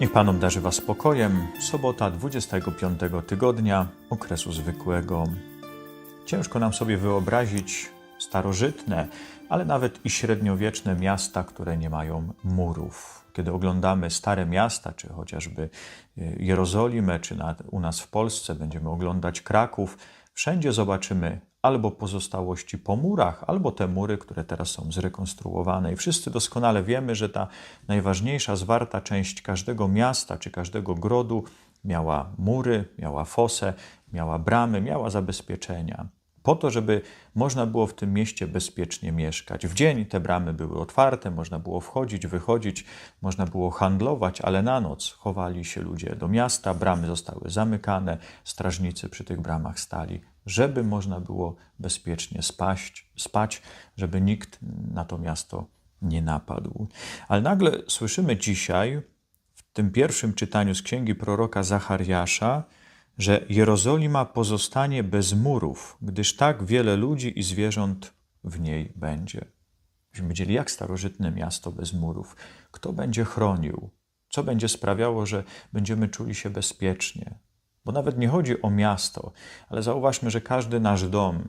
Niech Pan obdarzy Was spokojem. Sobota 25 tygodnia okresu zwykłego. Ciężko nam sobie wyobrazić starożytne, ale nawet i średniowieczne miasta, które nie mają murów. Kiedy oglądamy stare miasta, czy chociażby y, Jerozolimę, czy u nas w Polsce będziemy oglądać Kraków, wszędzie zobaczymy albo pozostałości po murach, albo te mury, które teraz są zrekonstruowane. I wszyscy doskonale wiemy, że ta najważniejsza, zwarta część każdego miasta czy każdego grodu miała mury, miała fosę, miała bramy, miała zabezpieczenia. Po to, żeby można było w tym mieście bezpiecznie mieszkać. W dzień te bramy były otwarte, można było wchodzić, wychodzić, można było handlować, ale na noc chowali się ludzie do miasta, bramy zostały zamykane, strażnicy przy tych bramach stali, żeby można było bezpiecznie spaść, spać, żeby nikt na to miasto nie napadł. Ale nagle słyszymy dzisiaj, w tym pierwszym czytaniu z księgi proroka Zachariasza, że Jerozolima pozostanie bez murów, gdyż tak wiele ludzi i zwierząt w niej będzie. Byśmy wiedzieli, jak starożytne miasto bez murów. Kto będzie chronił? Co będzie sprawiało, że będziemy czuli się bezpiecznie? Bo nawet nie chodzi o miasto, ale zauważmy, że każdy nasz dom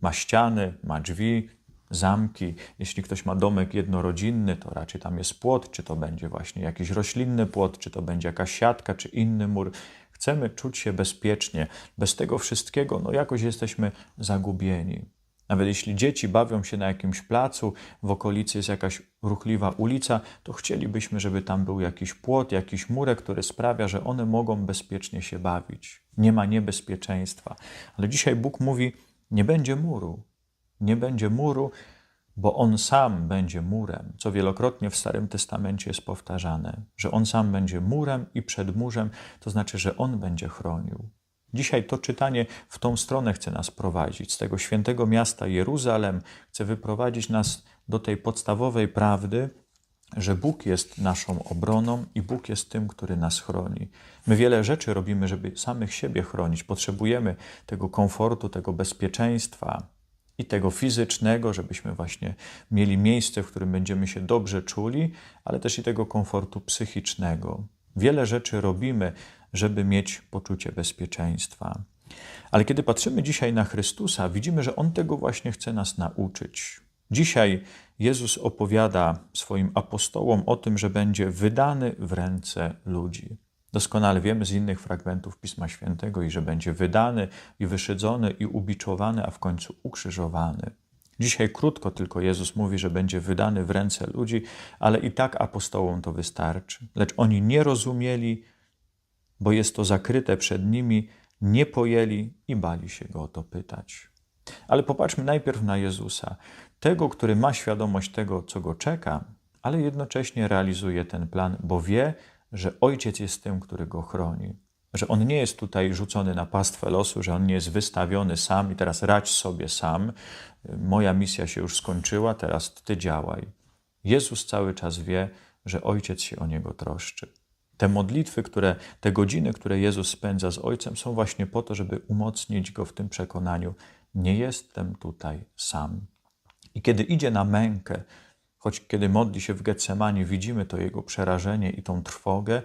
ma ściany, ma drzwi, zamki. Jeśli ktoś ma domek jednorodzinny, to raczej tam jest płot, czy to będzie właśnie jakiś roślinny płot, czy to będzie jakaś siatka, czy inny mur. Chcemy czuć się bezpiecznie. Bez tego wszystkiego, no jakoś jesteśmy zagubieni. Nawet jeśli dzieci bawią się na jakimś placu, w okolicy jest jakaś ruchliwa ulica, to chcielibyśmy, żeby tam był jakiś płot, jakiś murek, który sprawia, że one mogą bezpiecznie się bawić. Nie ma niebezpieczeństwa. Ale dzisiaj Bóg mówi: nie będzie muru. Nie będzie muru, bo On sam będzie murem, co wielokrotnie w Starym Testamencie jest powtarzane, że On sam będzie murem i przedmurzem, to znaczy, że On będzie chronił. Dzisiaj to czytanie w tą stronę chce nas prowadzić. Z tego świętego miasta Jeruzalem chce wyprowadzić nas do tej podstawowej prawdy, że Bóg jest naszą obroną i Bóg jest tym, który nas chroni. My wiele rzeczy robimy, żeby samych siebie chronić. Potrzebujemy tego komfortu, tego bezpieczeństwa i tego fizycznego, żebyśmy właśnie mieli miejsce, w którym będziemy się dobrze czuli, ale też i tego komfortu psychicznego. Wiele rzeczy robimy, żeby mieć poczucie bezpieczeństwa. Ale kiedy patrzymy dzisiaj na Chrystusa, widzimy, że On tego właśnie chce nas nauczyć. Dzisiaj Jezus opowiada swoim apostołom o tym, że będzie wydany w ręce ludzi. Doskonale wiemy z innych fragmentów Pisma Świętego, i że będzie wydany i wyszydzony i ubiczowany, a w końcu ukrzyżowany. Dzisiaj krótko tylko Jezus mówi, że będzie wydany w ręce ludzi, ale i tak apostołom to wystarczy. Lecz oni nie rozumieli, bo jest to zakryte przed nimi, nie pojęli i bali się go o to pytać. Ale popatrzmy najpierw na Jezusa, tego, który ma świadomość tego, co go czeka, ale jednocześnie realizuje ten plan, bo wie, że Ojciec jest tym, który go chroni. Że on nie jest tutaj rzucony na pastwę losu, że on nie jest wystawiony sam i teraz radź sobie sam. Moja misja się już skończyła, teraz ty działaj. Jezus cały czas wie, że Ojciec się o niego troszczy. Te modlitwy, które, te godziny, które Jezus spędza z Ojcem, są właśnie po to, żeby umocnić go w tym przekonaniu: nie jestem tutaj sam. I kiedy idzie na mękę, choć kiedy modli się w Getsemanie, widzimy to jego przerażenie i tą trwogę,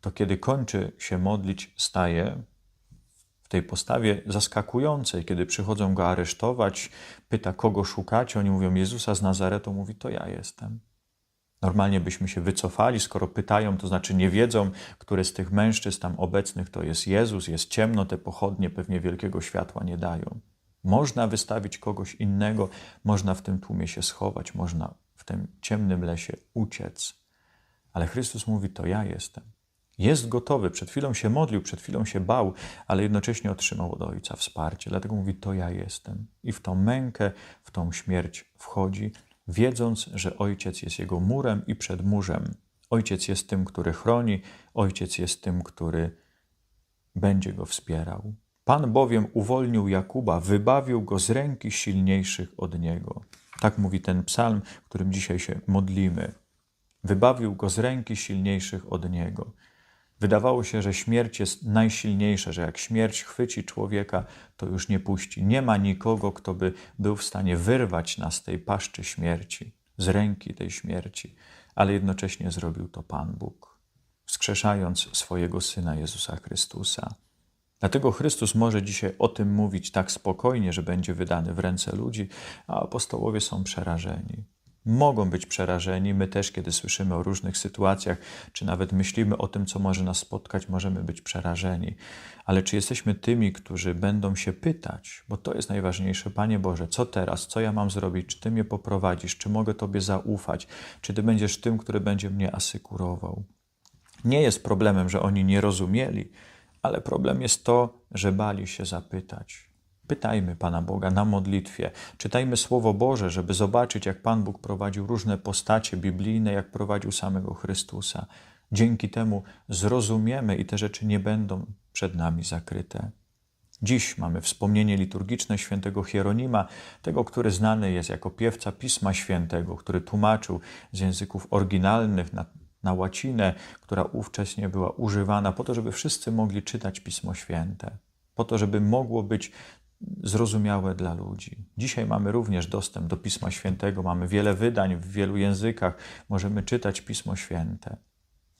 to kiedy kończy się modlić, staje w tej postawie zaskakującej. Kiedy przychodzą go aresztować, pyta, kogo szukacie, oni mówią Jezusa z Nazaretu, mówi, to ja jestem. Normalnie byśmy się wycofali, skoro pytają, to znaczy nie wiedzą, który z tych mężczyzn tam obecnych to jest Jezus, jest ciemno, te pochodnie pewnie wielkiego światła nie dają. Można wystawić kogoś innego, można w tym tłumie się schować, można w tym ciemnym lesie uciec. Ale Chrystus mówi: To ja jestem. Jest gotowy. Przed chwilą się modlił, przed chwilą się bał, ale jednocześnie otrzymał od Ojca wsparcie. Dlatego mówi: To ja jestem. I w tą mękę, w tą śmierć wchodzi, wiedząc, że Ojciec jest jego murem i przedmurzem. Ojciec jest tym, który chroni, Ojciec jest tym, który będzie go wspierał. Pan bowiem uwolnił Jakuba, wybawił go z ręki silniejszych od niego. Tak mówi ten psalm, którym dzisiaj się modlimy. Wybawił go z ręki silniejszych od niego. Wydawało się, że śmierć jest najsilniejsza, że jak śmierć chwyci człowieka, to już nie puści. Nie ma nikogo, kto by był w stanie wyrwać nas z tej paszczy śmierci, z ręki tej śmierci, ale jednocześnie zrobił to Pan Bóg. wskrzeszając swojego Syna Jezusa Chrystusa. Dlatego Chrystus może dzisiaj o tym mówić tak spokojnie, że będzie wydany w ręce ludzi, a apostołowie są przerażeni. Mogą być przerażeni, my też, kiedy słyszymy o różnych sytuacjach, czy nawet myślimy o tym, co może nas spotkać, możemy być przerażeni. Ale czy jesteśmy tymi, którzy będą się pytać, bo to jest najważniejsze, Panie Boże, co teraz, co ja mam zrobić, czy Ty mnie poprowadzisz, czy mogę Tobie zaufać, czy Ty będziesz tym, który będzie mnie asykurował. Nie jest problemem, że oni nie rozumieli, ale problem jest to, że bali się zapytać. Pytajmy Pana Boga na modlitwie, czytajmy Słowo Boże, żeby zobaczyć, jak Pan Bóg prowadził różne postacie biblijne, jak prowadził samego Chrystusa. Dzięki temu zrozumiemy i te rzeczy nie będą przed nami zakryte. Dziś mamy wspomnienie liturgiczne świętego Hieronima, tego, który znany jest jako piewca Pisma Świętego, który tłumaczył z języków oryginalnych na, na łacinę, która ówcześnie była używana po to, żeby wszyscy mogli czytać Pismo Święte, po to, żeby mogło być zrozumiałe dla ludzi. Dzisiaj mamy również dostęp do Pisma Świętego, mamy wiele wydań w wielu językach, możemy czytać Pismo Święte.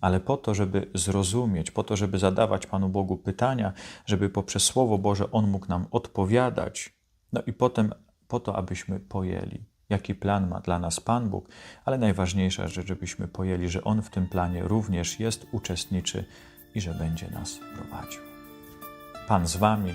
Ale po to, żeby zrozumieć, po to, żeby zadawać Panu Bogu pytania, żeby poprzez Słowo Boże On mógł nam odpowiadać, no i potem po to, abyśmy pojęli, jaki plan ma dla nas Pan Bóg, ale najważniejsza rzecz, żebyśmy pojęli, że On w tym planie również jest, uczestniczy i że będzie nas prowadził. Pan z Wami,